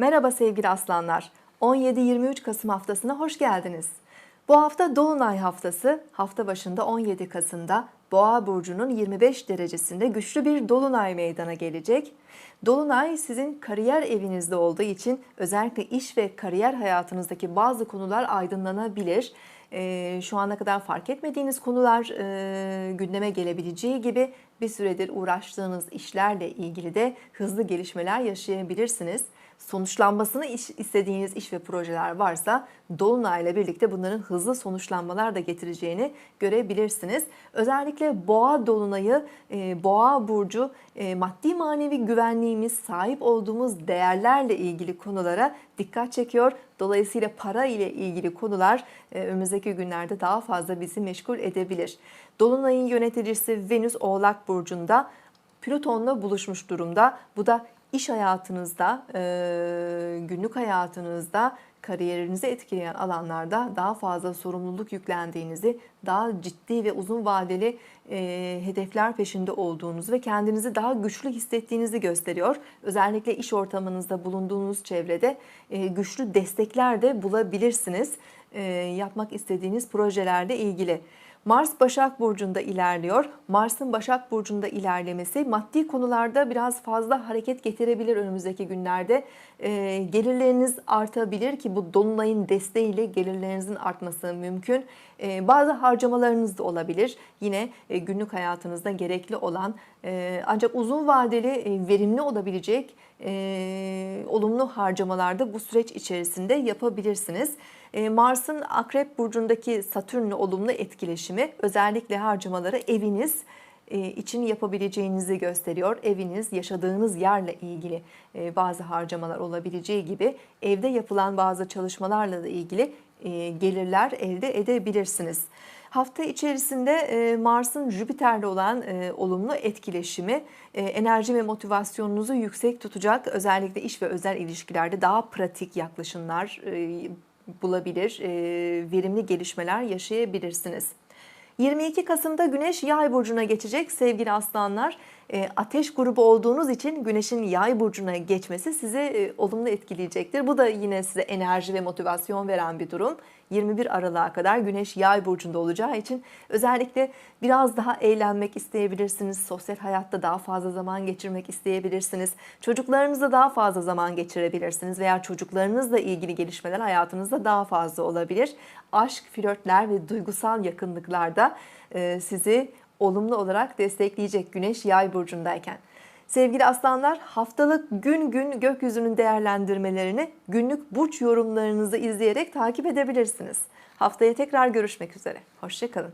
Merhaba sevgili aslanlar. 17-23 Kasım haftasına hoş geldiniz. Bu hafta Dolunay haftası. Hafta başında 17 Kasım'da Boğa burcunun 25 derecesinde güçlü bir dolunay meydana gelecek. Dolunay sizin kariyer evinizde olduğu için özellikle iş ve kariyer hayatınızdaki bazı konular aydınlanabilir. Ee, şu ana kadar fark etmediğiniz konular e, gündeme gelebileceği gibi bir süredir uğraştığınız işlerle ilgili de hızlı gelişmeler yaşayabilirsiniz. Sonuçlanmasını iş, istediğiniz iş ve projeler varsa Dolunay'la birlikte bunların hızlı sonuçlanmalar da getireceğini görebilirsiniz. Özellikle Boğa Dolunay'ı, e, Boğa Burcu e, maddi manevi güvenliğimiz, sahip olduğumuz değerlerle ilgili konulara dikkat çekiyor. Dolayısıyla para ile ilgili konular e, önümüzdeki günlerde daha fazla bizi meşgul edebilir. Dolunay'ın yöneticisi Venüs Oğlak Burcu'nda Plüton'la buluşmuş durumda. Bu da iş hayatınızda, e, günlük hayatınızda, kariyerinizi etkileyen alanlarda daha fazla sorumluluk yüklendiğinizi, daha ciddi ve uzun vadeli e, hedefler peşinde olduğunuzu ve kendinizi daha güçlü hissettiğinizi gösteriyor. Özellikle iş ortamınızda bulunduğunuz çevrede e, güçlü destekler de bulabilirsiniz e, yapmak istediğiniz projelerle ilgili. Mars Başak Burcu'nda ilerliyor. Mars'ın Başak Burcu'nda ilerlemesi maddi konularda biraz fazla hareket getirebilir önümüzdeki günlerde. E, gelirleriniz artabilir ki bu Dolunay'ın desteğiyle gelirlerinizin artması mümkün. E, bazı harcamalarınız da olabilir. Yine e, günlük hayatınızda gerekli olan e, ancak uzun vadeli e, verimli olabilecek e, olumlu harcamalarda bu süreç içerisinde yapabilirsiniz. E, Mars'ın Akrep Burcu'ndaki Satürn'le olumlu etkileşimi özellikle harcamaları eviniz için yapabileceğinizi gösteriyor. Eviniz, yaşadığınız yerle ilgili bazı harcamalar olabileceği gibi evde yapılan bazı çalışmalarla da ilgili gelirler elde edebilirsiniz. Hafta içerisinde Mars'ın Jüpiter'le olan olumlu etkileşimi enerji ve motivasyonunuzu yüksek tutacak. Özellikle iş ve özel ilişkilerde daha pratik yaklaşımlar bulabilir, verimli gelişmeler yaşayabilirsiniz. 22 Kasım'da Güneş Yay burcuna geçecek sevgili aslanlar. Ateş grubu olduğunuz için Güneş'in Yay burcuna geçmesi sizi olumlu etkileyecektir. Bu da yine size enerji ve motivasyon veren bir durum. 21 Aralık'a kadar Güneş Yay burcunda olacağı için özellikle biraz daha eğlenmek isteyebilirsiniz. Sosyal hayatta daha fazla zaman geçirmek isteyebilirsiniz. Çocuklarınızla daha fazla zaman geçirebilirsiniz veya çocuklarınızla ilgili gelişmeler hayatınızda daha fazla olabilir. Aşk, flörtler ve duygusal yakınlıklarda sizi olumlu olarak destekleyecek Güneş Yay burcundayken. Sevgili aslanlar haftalık gün gün gökyüzünün değerlendirmelerini günlük burç yorumlarınızı izleyerek takip edebilirsiniz. Haftaya tekrar görüşmek üzere. Hoşçakalın.